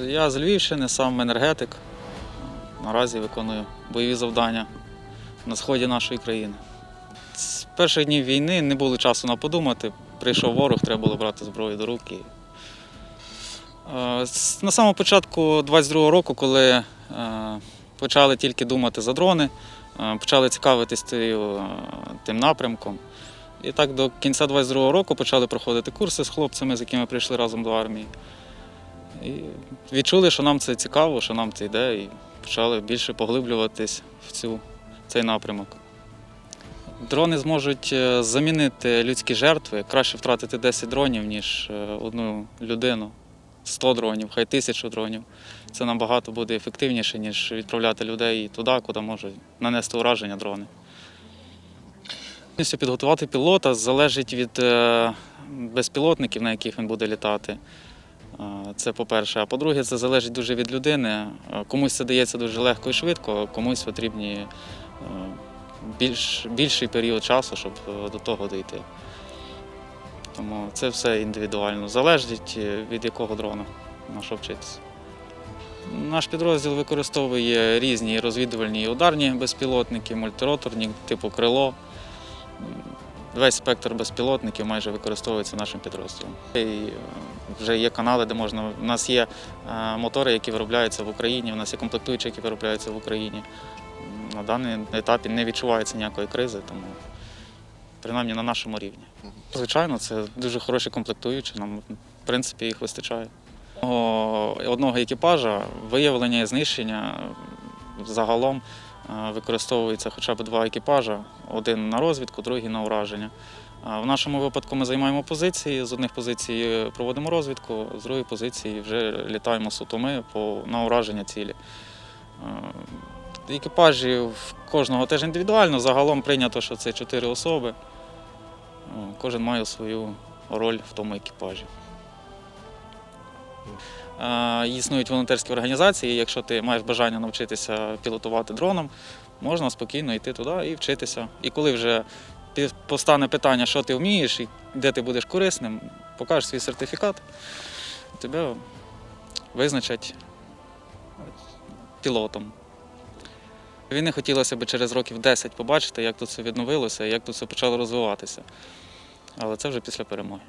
Я з Львівщини, сам енергетик. Наразі виконую бойові завдання на сході нашої країни. З перших днів війни не було часу на подумати. Прийшов ворог, треба було брати зброю до рук. І... Е, На самому початку 22-го року, коли е, почали тільки думати за дрони, е, почали цікавитись тим напрямком. І так до кінця 22-го року почали проходити курси з хлопцями, з якими прийшли разом до армії. І відчули, що нам це цікаво, що нам це йде, і почали більше поглиблюватись в цю, цей напрямок. Дрони зможуть е, замінити людські жертви. Краще втратити 10 дронів, ніж е, одну людину. 100 дронів, хай тисячу дронів. Це набагато буде ефективніше, ніж відправляти людей туди, куди можуть нанести ураження дрони. Підготувати пілота залежить від е, безпілотників, на яких він буде літати. Це по-перше. А по-друге, це залежить дуже від людини. Комусь це дається дуже легко і швидко, комусь потрібні е, більш, більший період часу, щоб е, до того дійти. Тому це все індивідуально. Залежить е, від якого дрона на вчитися. Наш підрозділ використовує різні розвідувальні і ударні безпілотники, мультироторні, типу крило. Весь спектр безпілотників майже використовується нашим підрозділом. І е, вже є канали, де можна. У нас є е, мотори, які виробляються в Україні, у нас є комплектуючі, які виробляються в Україні. На даний етапі не відчувається ніякої кризи, тому принаймні на нашому рівні. Звичайно, це дуже хороші комплектуючі, нам в принципі їх вистачає. Одного, екіпажа виявлення і знищення загалом використовується хоча б два екіпажа: один на розвідку, другий на ураження. В нашому випадку ми займаємо позиції. З одних позицій проводимо розвідку, з другої позиції вже літаємо суто ми на ураження цілі. Е, Екіпажі в кожного теж індивідуально. Загалом прийнято, що це чотири особи. Е, Кожен має свою роль в тому екіпажі. Е, Існують волонтерські організації. Якщо ти маєш бажання навчитися пілотувати дроном, можна спокійно йти туди і вчитися. І коли вже постане питання, що ти вмієш і де ти будеш корисним, покажеш свій сертифікат, тебе визначать пілотом. Війни хотілося б через років 10 побачити, як тут все відновилося як тут все почало розвиватися. Але це вже після перемоги.